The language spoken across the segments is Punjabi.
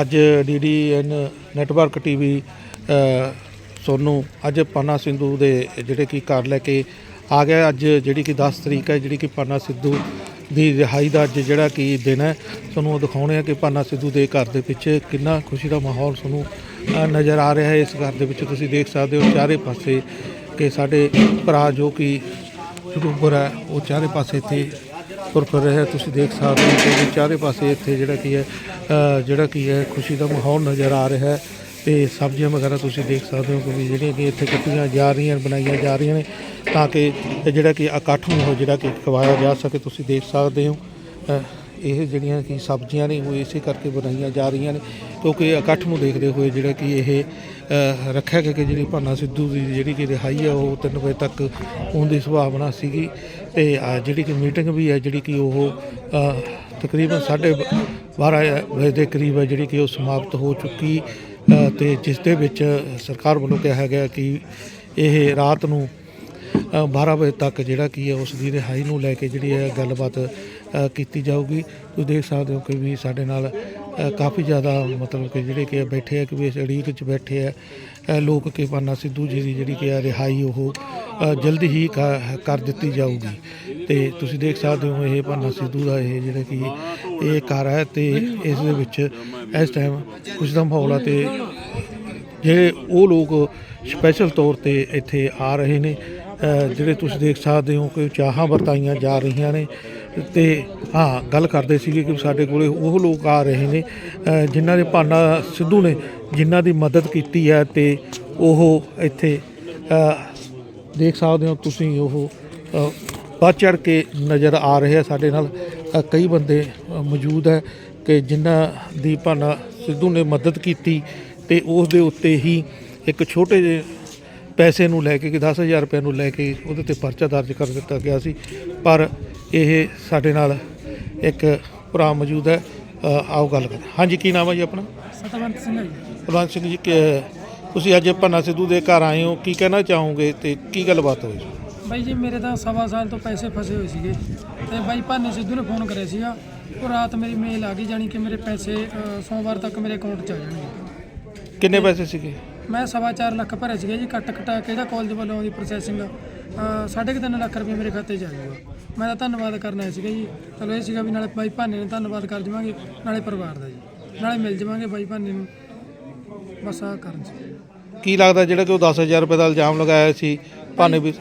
ਅੱਜ ਡੀਡੀਐਨ ਨੈਟਵਰਕ ਟੀਵੀ ਸੋਨੂੰ, ਅੱਜ ਪਾਨਾ ਸਿੰਧੂ ਦੇ ਜਿਹੜੇ ਕਿ ਘਰ ਲੈ ਕੇ ਆ ਗਿਆ। ਅੱਜ ਜਿਹੜੀ ਕਿ 10 ਤਰੀਕ ਹੈ, ਜਿਹੜੀ ਕਿ ਪਾਨਾ ਸਿੱਧੂ ਦੀ ਰਿਹਾਈ ਦਾ ਅੱਜ ਜਿਹੜਾ ਕਿ ਦਿਨ ਹੈ। ਤੁਹਾਨੂੰ ਉਹ ਦਿਖਾਉਣੇ ਆ ਕਿ ਪਾਨਾ ਸਿੱਧੂ ਦੇ ਘਰ ਦੇ ਪਿੱਛੇ ਕਿੰਨਾ ਖੁਸ਼ੀ ਦਾ ਮਾਹੌਲ ਤੁਹਾਨੂੰ ਨਜ਼ਰ ਆ ਰਿਹਾ ਹੈ। ਇਸ ਘਰ ਦੇ ਵਿੱਚ ਤੁਸੀਂ ਦੇਖ ਸਕਦੇ ਹੋ, ਚਾਰੇ ਪਾਸੇ ਕਿ ਸਾਡੇ ਭਰਾ ਜੋ ਕਿ ਯੂਟਿਊਬਰ ਹੈ, ਉਹ ਚਾਰੇ ਪਾਸੇ ਇੱਥੇ ਤੁਰ ਫਿਰ ਰਿਹਾ ਤੁਸੀਂ ਦੇਖ ਸਕਦੇ ਹੋ ਕਿ ਚਾਰੇ ਪਾਸੇ ਇੱਥੇ ਜਿਹੜਾ ਕੀ ਹੈ ਜਿਹੜਾ ਕੀ ਹੈ, ਖੁਸ਼ੀ ਦਾ ਮਾਹੌਲ ਨਜ਼ਰ ਆ ਰਿਹਾ ਹੈ। ਤੇ ਸਬਜ਼ੀਆਂ ਵਗੈਰਾ ਤੁਸੀਂ ਦੇਖ ਸਕਦੇ ਹੋ ਕਿ ਜਿਹੜੀਆਂ ਕਿ ਇੱਥੇ ਕੱਟੀਆਂ ਜਾ ਰਹੀਆਂ ਬਣਾਈਆਂ ਜਾ ਰਹੀਆਂ ਨੇ, ਤਾਂ ਕਿ ਜਿਹੜਾ ਕਿ ਇਕੱਠ ਨੂੰ ਜਿਹੜਾ ਕਿ ਖਵਾਇਆ ਜਾ ਸਕੇ। ਤੁਸੀਂ ਦੇਖ ਸਕਦੇ ਹੋ ਇਹ ਜਿਹੜੀਆਂ ਕਿ ਸਬਜ਼ੀਆਂ ਨੇ ਉਹ ਇਸੇ ਕਰਕੇ ਬਣਾਈਆਂ ਜਾ ਰਹੀਆਂ ਨੇ ਕਿਉਂਕਿ ਇਕੱਠ ਨੂੰ ਦੇਖਦੇ ਹੋਏ ਜਿਹੜਾ ਕਿ ਇਹ ਰੱਖਿਆ ਗਿਆ ਕਿ ਜਿਹੜੀ ਭਾਨਾ ਸਿੱਧੂ ਦੀ ਜਿਹੜੀ ਕਿ ਰਿਹਾਈ ਹੈ ਉਹ 3 ਵਜੇ ਤੱਕ ਹੋਣ ਦੀ ਸੰਭਾਵਨਾ ਸੀਗੀ ਤੇ ਜਿਹੜੀ ਕਿ ਮੀਟਿੰਗ ਵੀ ਹੈ ਜਿਹੜੀ ਕਿ ਉਹ ਅ, ਤਕਰੀਬਨ 12:30 ਵਜੇ ਦੇ ਕਰੀਬ ਹੈ ਜਿਹੜੀ ਕਿ ਉਹ ਸਮਾਪਤ ਹੋ ਚੁੱਕੀ ਅ, ਤੇ ਜਿਸ ਦੇ ਵਿੱਚ ਸਰਕਾਰ ਵੱਲੋਂ ਕਿਹਾ ਗਿਆ ਕਿ ਇਹ ਰਾਤ ਨੂੰ 12 ਵਜੇ ਤੱਕ ਜਿਹੜਾ ਕੀ ਹੈ, ਉਸ ਦੀ ਰਿਹਾਈ ਨੂੰ ਲੈ ਕੇ ਜਿਹੜੀ ਹੈ ਗੱਲਬਾਤ ਕੀਤੀ ਜਾਊਗੀ। ਤੁਸੀਂ ਦੇਖ ਸਕਦੇ ਹੋ ਕਿ ਵੀ ਸਾਡੇ ਨਾਲ ਕਾਫੀ ਜ਼ਿਆਦਾ ਮਤਲਬ ਕਿ ਜਿਹੜੇ ਕਿ ਬੈਠੇ ਆ, ਕਿ ਵੀ ਇਸ ਅੜੀਕ 'ਚ ਬੈਠੇ ਆ ਲੋਕ ਕਿ ਪਾਨਾ ਸਿੱਧੂ ਜੀ ਦੀ ਜਿਹੜੀ ਕਿ ਹੈ ਰਿਹਾਈ ਉਹ ਜਲਦੀ ਹੀ ਕ- ਕਰ ਦਿੱਤੀ ਜਾਊਗੀ। ਤੇ ਤੁਸੀਂ ਦੇਖ ਸਕਦੇ ਹੋ ਇਹ ਪਾਨਾ ਸਿੱਧੂ ਦਾ ਇਹ ਜਿਹੜਾ ਕਿ ਇਹ ਘਰ ਹੈ ਤੇ ਇਸ ਦੇ ਵਿੱਚ ਇਸ ਟਾਈਮ ਖੁਸ਼ੀ ਦਾ ਮਾਹੌਲ ਆ ਤੇ ਜਿਹੜੇ ਉਹ ਲੋਕ ਸਪੈਸ਼ਲ ਤੌਰ ਤੇ ਇੱਥੇ ਆ ਰਹੇ ਨੇ। ਜਿਹੜੇ ਤੁਸੀਂ ਦੇਖ ਸਕਦੇ ਹੋ ਕਿ ਚਾਹਾਂ ਵਰਤਾਈਆਂ ਜਾ ਰਹੀਆਂ ਨੇ ਤੇ ਹਾਂ, ਗੱਲ ਕਰਦੇ ਸੀਗੇ ਕਿ ਸਾਡੇ ਕੋਲੇ ਉਹ ਲੋਕ ਆ ਰਹੇ ਨੇ ਜਿਨ੍ਹਾਂ ਨੇ ਭਾਨਾ ਸਿੱਧੂ ਨੇ ਜਿਨ੍ਹਾਂ ਦੀ ਮਦਦ ਕੀਤੀ ਹੈ ਤੇ ਉਹ ਇੱਥੇ ਦੇਖ ਸਕਦੇ ਹੋ ਤੁਸੀਂ ਉਹ ਵੱਧ ਚੜ ਕੇ ਨਜ਼ਰ ਆ ਰਹੇ ਆ ਸਾਡੇ ਨਾਲ ਕਈ ਬੰਦੇ ਮੌਜੂਦ ਹੈ ਕਿ ਜਿਨ੍ਹਾਂ ਦੀ ਭਾਨਾ ਸਿੱਧੂ ਨੇ ਮਦਦ ਕੀਤੀ ਤੇ ਉਸ ਦੇ ਉੱਤੇ ਹੀ ਇੱਕ ਛੋਟੇ ਜਿਹੇ ਪੈਸੇ ਨੂੰ ਲੈ ਕੇ ਕਿ 10000 ਰੁਪਏ ਨੂੰ ਲੈ ਕੇ ਉਹਦੇ ਤੇ ਪਰਚਾ ਦਰਜ ਕਰ ਦਿੱਤਾ ਗਿਆ ਸੀ। ਪਰ ਇਹ ਸਾਡੇ ਨਾਲ ਇੱਕ ਭਰਾ ਮੌਜੂਦ ਹੈ। ਅ, ਆਓ ਗੱਲ ਕਰਾਂ ਹਾਂਜੀ ਕੀ ਨਾਮ ਹੈ ਜੀ ਆਪਣਾ? ਸਤਵੰਤ ਸਿੰਘ ਹੈ ਜੀ। ਪ੍ਰਧਾਨ ਸਿੰਘ ਜੀ ਕਿ ਤੁਸੀਂ ਅੱਜ ਪੰਨਾ ਸਿੱਧੂ ਦੇ ਘਰ ਆਏ ਹੋ। ਕੀ ਕਹਿਣਾ ਚਾਹੋਗੇ ਤੇ ਕੀ ਗੱਲਬਾਤ ਹੋਈ? ਬਾਈ ਜੀ ਮੇਰੇ ਤਾਂ ਸਵਾ ਸਾਲ ਤੋਂ ਪੈਸੇ ਫਸੇ ਹੋਏ ਸੀਗੇ ਤੇ ਬਾਈ ਭਾਨੇ ਸਿੱਧੂ ਨੇ ਫੋਨ ਕਰਿਆ ਸੀਗਾ। ਉਹ ਰਾਤ ਮੇਰੀ ਮੇਲ ਆ ਗਈ ਜਾਣੀ ਕਿ ਮੇਰੇ ਪੈਸੇ ਅ, ਸੋਮਵਾਰ ਤੱਕ ਮੇਰੇ ਅਕਾਊਂਟ 'ਚ ਆ ਜਾਣਗੇ। ਕਿੰਨੇ ਪੈਸੇ ਸੀਗੇ? ਮੈਂ ਸਵਾ ਚਾਰ ਲੱਖ ਭਰੇ ਸੀਗੇ ਜੀ ਕੱਟ ਕਟਾ ਕੇ ਇਹਦਾ ਕਾਲਜ ਵੱਲੋਂ ਆਉਂਦੀ ਪ੍ਰੋਸੈਸਿੰਗ ਸਾਢੇ ਕੁ ਤਿੰਨ ਲੱਖ ਰੁਪਏ ਮੇਰੇ ਖਾਤੇ 'ਚ ਆ ਜਾਊਗਾ ਮੈਂ ਤਾਂ ਧੰਨਵਾਦ ਕਰਨਾ ਹੈ ਸੀਗਾ ਜੀ। ਚਲੋ ਇਹ ਸੀਗਾ ਵੀ ਨਾਲੇ ਬਾਈ ਭਾਨੇ ਨੂੰ ਧੰਨਵਾਦ ਕਰ ਜਾਵਾਂਗੇ ਨਾਲੇ ਪਰਿਵਾਰ ਦਾ ਜੀ। ਨਾਲੇ ਮਿਲ ਜਾਵਾਂਗੇ ਬਾਈ ਭਾਨੇ ਨੂੰ। ਬਸ ਆ ਕਰਨ ਸੀ। ਕੀ ਲੱਗਦਾ ਜਿਹੜਾ ਕਿ ਉਹ 10000 ਰੁਪਏ ਦਾ ਇਲਜ਼ਾਮ ਲਗਾਇਆ ਸੀ ਭਾਨੇ ਵੀ?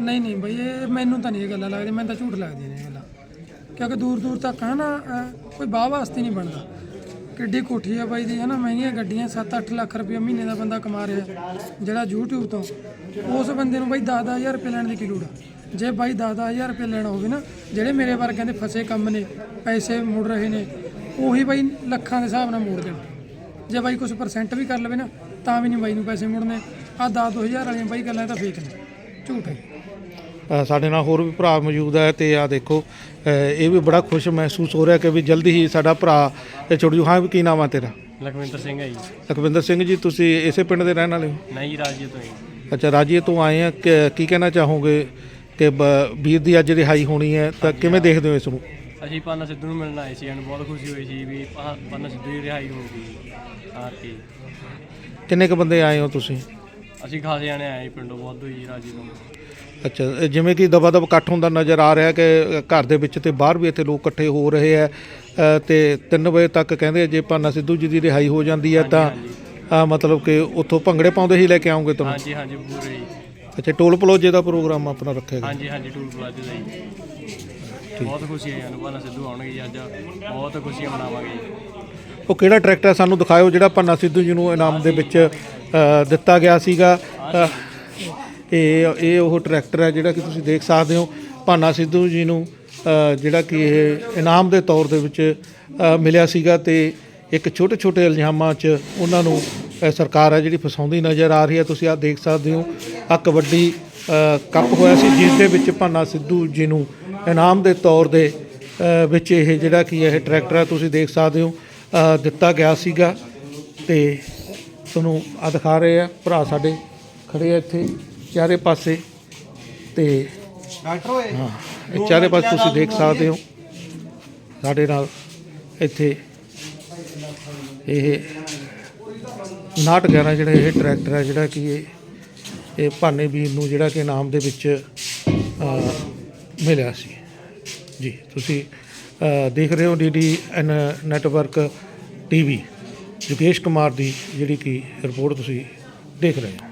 ਨਹੀਂ ਨਹੀਂ ਬਈ ਇਹ ਮੈਨੂੰ ਤਾਂ ਨਹੀਂ ਇਹ ਗੱਲਾਂ ਲੱਗਦੀਆਂ ਮੈਨੂੰ ਤਾਂ ਝੂਠ ਲੱਗਦੀਆਂ ਨੇ ਇਹ ਗੱਲਾਂ। ਕਿਉਂਕਿ ਦੂਰ ਦੂਰ ਤੱਕ ਹੈ ਨਾ ਅਹ, ਕੋਈ ਬਾਹ ਵਾਸਤੇ ਨਹੀਂ ਬਣਦਾ। ਕਿੱਡੀ ਕੋਠੀ ਆ ਬਾਈ ਦੀ ਹੈ ਨਾ ਮਹਿੰਗੀਆਂ ਗੱਡੀਆਂ 7-8 ਲੱਖ ਰੁਪਏ ਮਹੀਨੇ ਦਾ ਬੰਦਾ ਕਮਾ ਰਿਹਾ ਜਿਹੜਾ YouTube ਤੋਂ। ਉਸ ਬੰਦੇ ਨੂੰ ਬਾਈ 10-10000 ਰੁਪਏ ਲੈਣ ਦੀ ਕੀ ਲੋੜ ਆ? ਜੇ ਬਾਈ 10-10000 ਰੁਪਏ ਲੈਣਾ ਹੋਵੇ ਨਾ, ਜਿਹੜੇ ਮੇਰੇ ਵਰਗਿਆਂ ਦੇ ਫਸੇ ਕੰਮ ਨੇ, ਪੈਸੇ ਮੁੜ ਰਹੇ ਨੇ, ਉਹੀ ਬਾਈ ਲੱਖਾਂ ਦੇ ਹਿਸਾਬ ਨਾਲ ਮੋੜ ਦੇਣ। ਜੇ ਬਾਈ ਕੁਝ ਪਰਸੈਂਟ ਵੀ ਕਰ ਲਵੇ ਨਾ, ਤਾਂ ਵੀ ਨਹੀਂ ਬਾਈ ਨੂੰ ਪੈਸੇ ਮੁੜਨੇ। ਆ 10-2000 ਵਾਲੀਆਂ ਬਾਈ ਗੱਲਾਂ ਇਹ ਤਾਂ ਫੇਕ ਨੇ। ਝੂਠ ਹੈ। ਸਾਡੇ ਨਾਲ ਹੋਰ ਵੀ ਭਰਾ ਮੌਜੂਦ ਹੈ ਤੇ ਆ ਦੇਖੋ ਇਹ ਵੀ ਬੜਾ ਖੁਸ਼ ਮਹਿਸੂਸ ਹੋ ਰਿਹਾ ਕਿ ਵੀ ਜਲਦੀ ਹੀ ਸਾਡਾ ਭਰਾ ਛੋਟੂ ਜੂ ਹਾਂ ਵੀ ਕੀ ਨਾਮ ਆ ਤੇਰਾ? ਲਖਵਿੰਦਰ ਸਿੰਘ ਹੈ ਜੀ। ਲਖਵਿੰਦਰ ਸਿੰਘ ਜੀ ਤੁਸੀਂ ਇਸੇ ਪਿੰਡ ਦੇ ਰਹਿਣ ਵਾਲੇ ਹੋ? ਨਹੀਂ ਰਾਜੀ ਤੋਂ ਅੱਛਾ ਰਾਜੀਏ ਤੋਂ ਆਏ ਆ ਕਿ- ਕਹਿਣਾ ਚਾਹੋਗੇ ਕਿ ਵੀਰ ਦੀ ਅੱਜ ਰਿਹਾਈ ਹੋਣੀ ਹੈ ਤਾਂ ਕਿਵੇਂ ਦੇਖਦੇ ਹੋ ਇਸ ਨੂੰ? ਅਸੀਂ ਪਾਨਾ ਸਿੱਧੂ ਨੂੰ ਮਿਲਣ ਆਏ ਸੀ ਸਾਨੂੰ ਬਹੁਤ ਖੁਸ਼ੀ ਹੋਈ ਸੀ ਵੀ ਪਾਨਾ ਸਿੱਧੂ ਦੀ ਰਿਹਾਈ ਹੋ ਗਈ ਆ ਕੇ। ਕਿੰਨੇ ਕ ਬੰਦੇ ਆਏ ਹੋ ਤੁਸੀਂ? ਅਸੀਂ ਖਾਸੇ ਜਾਣੇ ਆਏ ਪਿੰਡੋਂ ਬਹੁਤ ਹੋਈ ਰਾਜੀ ਤੋਂ। ਅੱਛਾ ਜਿਵੇਂ ਕਿ ਦਬਾ ਦਬ ਇਕੱਠ ਹੁੰਦਾ ਨਜ਼ਰ ਆ ਰਿਹਾ ਕਿ ਘਰ ਦੇ ਵਿੱਚ ਤੇ ਬਾਹਰ ਵੀ ਇੱਥੇ ਲੋਕ ਇਕੱਠੇ ਹੋ ਰਹੇ ਆ ਅ, ਤੇ 3 ਵਜੇ ਤੱਕ ਕਹਿੰਦੇ ਜੇ ਪਾਨਾ ਸਿੱਧੂ ਜੀ ਦੀ ਰਿਹਾਈ ਹੋ ਜਾਂਦੀ ਹੈ ਤਾਂ ਅ, ਮਤਲਬ ਕਿ ਉੱਥੋਂ ਭੰਗੜੇ ਪਾਉਂਦੇ ਹੀ ਲੈ ਕੇ ਆਉਂਗੇ ਤੁਹਾਨੂੰ ਹਾਂਜੀ ਹਾਂਜੀ ਪੂਰੇ ਜੀ ਅੱਛਾ ਟੋਲ ਪਲੋਜੇ ਦਾ ਪ੍ਰੋਗਰਾਮ ਆਪਣਾ ਰੱਖੇਗਾ ਹਾਂਜੀ ਹਾਂਜੀ ਟੂਲ ਪਲਾਜ਼ੇ ਦਾ ਜੀ ਬਹੁਤ ਖੁਸ਼ੀ ਹੈ ਪਾਨਾ ਸਿੱਧੂ ਆਉਣਗੇ ਜੀ ਅੱਜ। ਬਹੁਤ ਖੁਸ਼ੀਆਂ ਮਨਾਵਾਂਗੇ। ਜੀ ਉਹ ਕਿਹੜਾ ਟਰੈਕਟਰ ਹੈ ਸਾਨੂੰ ਦਿਖਾਇਓ ਜਿਹੜਾ ਪੰਨਾ ਸਿੱਧੂ ਜੀ ਨੂੰ ਇਨਾਮ ਦੇ ਵਿੱਚ ਅ, ਦਿੱਤਾ ਗਿਆ ਸੀਗਾ। ਅ, ਇਹ ਇਹ ਉਹ ਟਰੈਕਟਰ ਹੈ ਜਿਹੜਾ ਕਿ ਤੁਸੀਂ ਦੇਖ ਸਕਦੇ ਹੋ ਭਾਨਾ ਸਿੱਧੂ ਜੀ ਨੂੰ ਜਿਹੜਾ ਕਿ ਇਹ ਇਨਾਮ ਦੇ ਤੌਰ ਦੇ ਵਿੱਚ ਮਿਲਿਆ ਸੀਗਾ ਤੇ ਇੱਕ ਛੋਟੇ ਛੋਟੇ ਇਲਜ਼ਾਮਾਂ 'ਚ ਉਹਨਾਂ ਨੂੰ ਸਰਕਾਰ ਹੈ ਜਿਹੜੀ ਫਸਾਉਂਦੀ ਨਜ਼ਰ ਆ ਰਹੀ ਹੈ। ਤੁਸੀਂ ਆ ਦੇਖ ਸਕਦੇ ਹੋ ਆ ਕਬੱਡੀ ਅ, ਕੱਪ ਹੋਇਆ ਸੀ ਜਿਸ ਦੇ ਵਿੱਚ ਭਾਨਾ ਸਿੱਧੂ ਜੀ ਨੂੰ ਇਨਾਮ ਦੇ ਤੌਰ ਦੇ ਵਿੱਚ ਇਹ ਜਿਹੜਾ ਕਿ ਇਹ ਟਰੈਕਟਰ ਹੈ ਤੁਸੀਂ ਦੇਖ ਸਕਦੇ ਹੋ ਦਿੱਤਾ ਗਿਆ ਸੀਗਾ ਤੇ ਤੁਹਾਨੂੰ ਆ ਦਿਖਾ ਰਹੇ ਆ। ਭਰਾ ਸਾਡੇ ਖੜੇ ਆ ਇੱਥੇ। ਚਾਰੇ ਪਾਸੇ ਤੇ ਡਾਕਟਰ ਹੋਏ ਹਾਂ ਇਹ ਚਾਰੇ ਪਾਸੇ ਤੁਸੀਂ ਦੇਖ ਸਕਦੇ ਹੋ। ਸਾਡੇ ਨਾਲ ਇੱਥੇ ਇਹ 5911 ਜਿਹੜਾ ਇਹ ਟਰੈਕਟਰ ਹੈ ਜਿਹੜਾ ਕਿ ਇਹ ਇਹ ਭਾਨੇ ਵੀਰ ਨੂੰ ਜਿਹੜਾ ਕਿ ਇਨਾਮ ਦੇ ਵਿੱਚ ਮਿਲਿਆ ਸੀ। ਜੀ ਤੁਸੀਂ ਦੇਖ ਰਹੇ ਹੋ DD N network TV Yogesh Kumar ਦੀ ਜਿਹੜੀ ਕਿ ਰਿਪੋਰਟ ਤੁਸੀਂ ਦੇਖ ਰਹੇ ਹੋ।